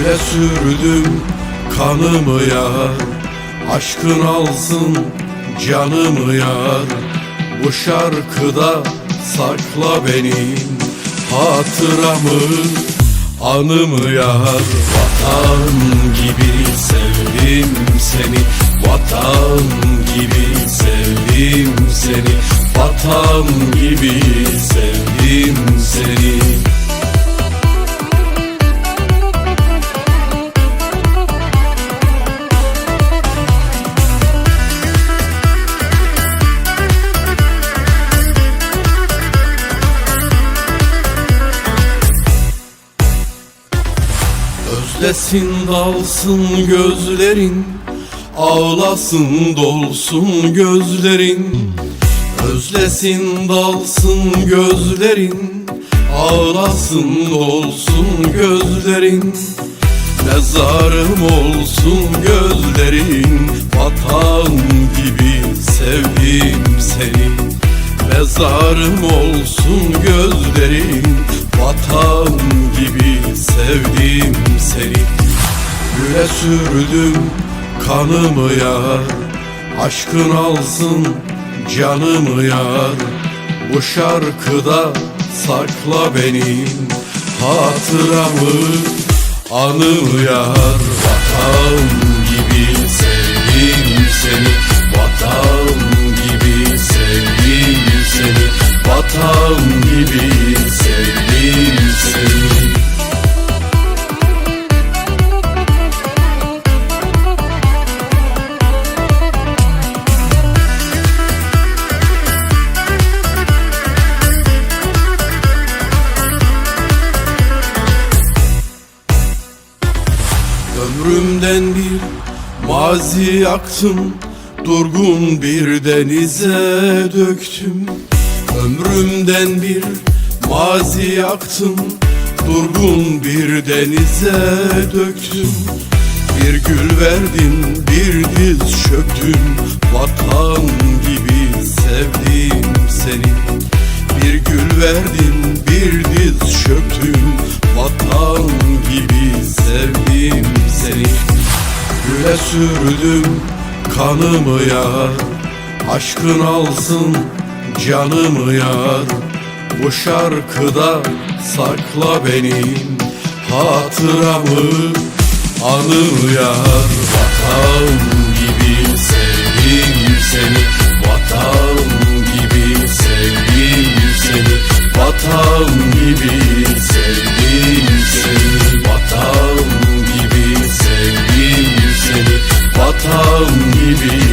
Güle sürdüm kanımı yar. Aşkın alsın canımı yar. Bu şarkıda sakla benim Hatıramı anımı yar. Vatan gibi sevdim seni. Vatan gibi sevdim seni. Vatan gibi sevdim seni Özlesin dalsın gözlerin Ağlasın dolsun gözlerin. Özlesin dalsın gözlerin Ağlasın dolsun gözlerin. Mezarım olsun gözlerin Vatan gibi sevdim seni. Mezarım olsun gözlerin Güle sürdüm kanımı yar. Aşkın alsın canımı yar. Bu şarkıda sakla benim Hatıramı anımı yar. Vatan gibi sevdim seni. Vatan gibi sevdim seni. Vatan gibi Ömrümden bir mazi yaktım Durgun bir denize döktüm. Ömrümden bir mazi yaktım Durgun bir denize döktüm. Bir gül verdin bir diz çöktüm Vatan gibi sevdim seni. Bir gül verdin bir diz çöktüm Vatan gibi sevdim Güle sürdüm kanımı yar. Aşkın alsın canımı yar. Bu şarkıda sakla benim Hatıramı anımı yar. Vatan gibi sevdim seni gibi